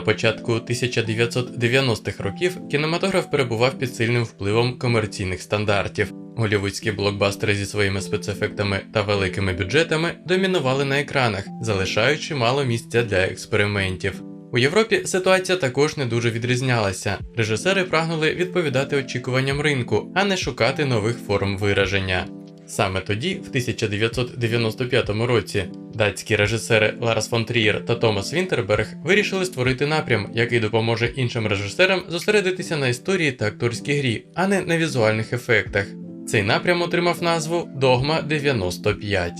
На початку 1990-х років кінематограф перебував під сильним впливом комерційних стандартів. Голівудські блокбастери зі своїми спецефектами та великими бюджетами домінували на екранах, залишаючи мало місця для експериментів. У Європі ситуація також не дуже відрізнялася. Режисери прагнули відповідати очікуванням ринку, а не шукати нових форм вираження. Саме тоді, в 1995 році, датські режисери Ларс фон Трієр та Томас Вінтерберг вирішили створити напрям, який допоможе іншим режисерам зосередитися на історії та акторській грі, а не на візуальних ефектах. Цей напрям отримав назву Догма 95.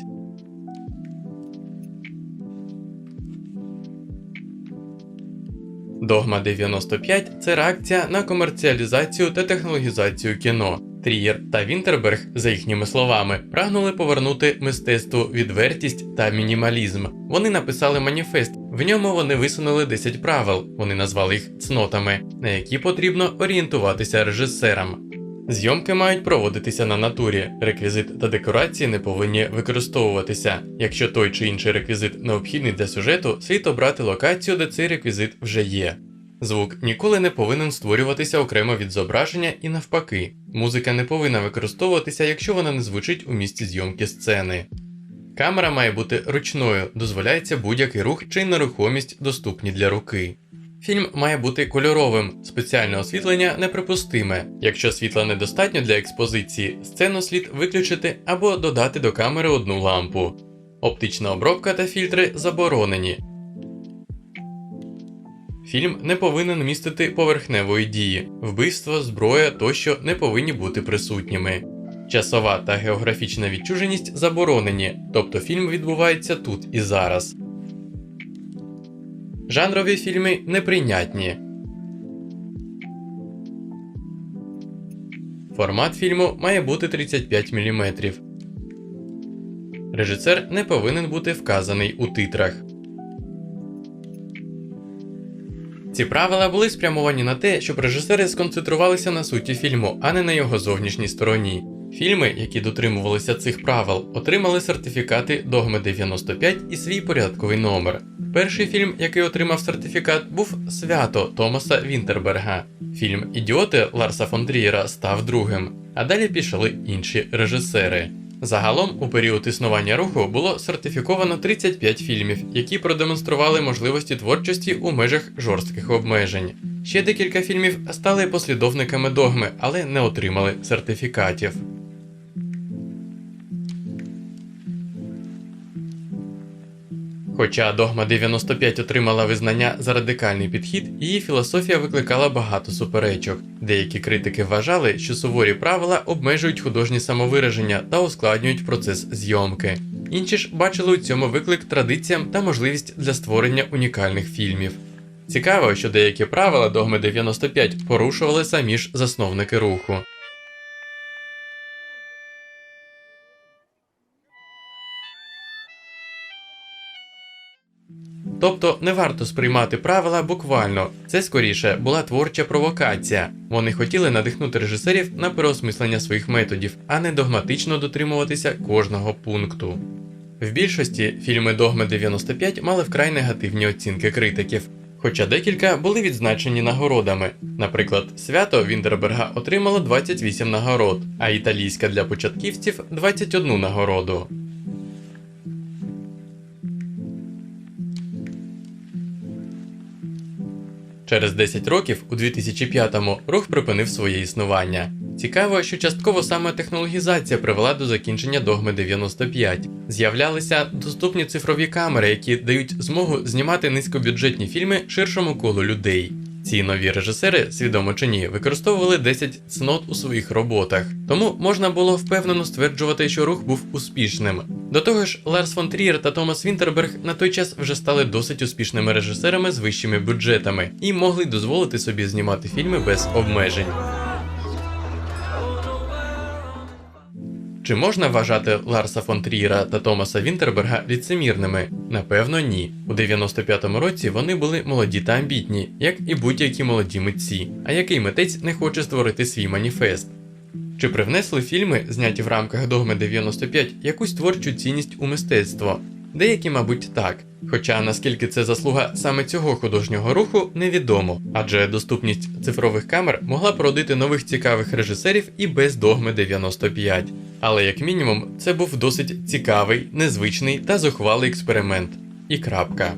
Догма 95 це реакція на комерціалізацію та технологізацію кіно. Трієр та Вінтерберг, за їхніми словами, прагнули повернути мистецтву відвертість та мінімалізм. Вони написали маніфест. В ньому вони висунули 10 правил. Вони назвали їх цнотами, на які потрібно орієнтуватися режисерам. Зйомки мають проводитися на натурі, реквізит та декорації не повинні використовуватися. Якщо той чи інший реквізит необхідний для сюжету, слід обрати локацію, де цей реквізит вже є. Звук ніколи не повинен створюватися окремо від зображення і навпаки. Музика не повинна використовуватися, якщо вона не звучить у місці зйомки сцени. Камера має бути ручною, дозволяється будь-який рух чи нерухомість доступні для руки. Фільм має бути кольоровим, спеціальне освітлення неприпустиме. Якщо світла недостатньо для експозиції, сцену слід виключити або додати до камери одну лампу. Оптична обробка та фільтри заборонені. Фільм не повинен містити поверхневої дії, вбивство, зброя тощо не повинні бути присутніми. Часова та географічна відчуженість заборонені, тобто фільм відбувається тут і зараз. Жанрові фільми неприйнятні. Формат фільму має бути 35 мм. Режисер не повинен бути вказаний у титрах. Ці правила були спрямовані на те, щоб режисери сконцентрувалися на суті фільму, а не на його зовнішній стороні. Фільми, які дотримувалися цих правил, отримали сертифікати Догми 95 і свій порядковий номер. Перший фільм, який отримав сертифікат, був Свято Томаса Вінтерберга. Фільм Ідіоти Ларса фон Трієра став другим, а далі пішли інші режисери. Загалом у період існування руху було сертифіковано 35 фільмів, які продемонстрували можливості творчості у межах жорстких обмежень. Ще декілька фільмів стали послідовниками догми, але не отримали сертифікатів. Хоча догма 95 отримала визнання за радикальний підхід, її філософія викликала багато суперечок. Деякі критики вважали, що суворі правила обмежують художнє самовираження та ускладнюють процес зйомки. Інші ж бачили у цьому виклик традиціям та можливість для створення унікальних фільмів. Цікаво, що деякі правила догми 95 порушували самі ж засновники руху. Тобто не варто сприймати правила буквально, це скоріше була творча провокація. Вони хотіли надихнути режисерів на переосмислення своїх методів, а не догматично дотримуватися кожного пункту. В більшості фільми Догми 95 мали вкрай негативні оцінки критиків, хоча декілька були відзначені нагородами. Наприклад, свято Віндерберга отримало 28 нагород, а італійська для початківців 21 нагороду. Через 10 років, у 2005-му, рух припинив своє існування. Цікаво, що частково саме технологізація привела до закінчення догми 95. З'являлися доступні цифрові камери, які дають змогу знімати низькобюджетні фільми ширшому колу людей. Ці нові режисери, свідомо чи ні, використовували 10 цнот у своїх роботах, тому можна було впевнено стверджувати, що рух був успішним. До того ж, Ларс фон Трієр та Томас Вінтерберг на той час вже стали досить успішними режисерами з вищими бюджетами і могли дозволити собі знімати фільми без обмежень. Чи можна вважати Ларса фон Трієра та Томаса Вінтерберга ліцемірними? Напевно, ні. У 95-му році вони були молоді та амбітні, як і будь-які молоді митці. А який митець не хоче створити свій маніфест? Чи привнесли фільми, зняті в рамках догми 95, якусь творчу цінність у мистецтво? Деякі, мабуть, так. Хоча наскільки це заслуга саме цього художнього руху, невідомо, адже доступність цифрових камер могла породити нових цікавих режисерів і без догми 95. Але як мінімум, це був досить цікавий, незвичний та зухвалий експеримент. І крапка.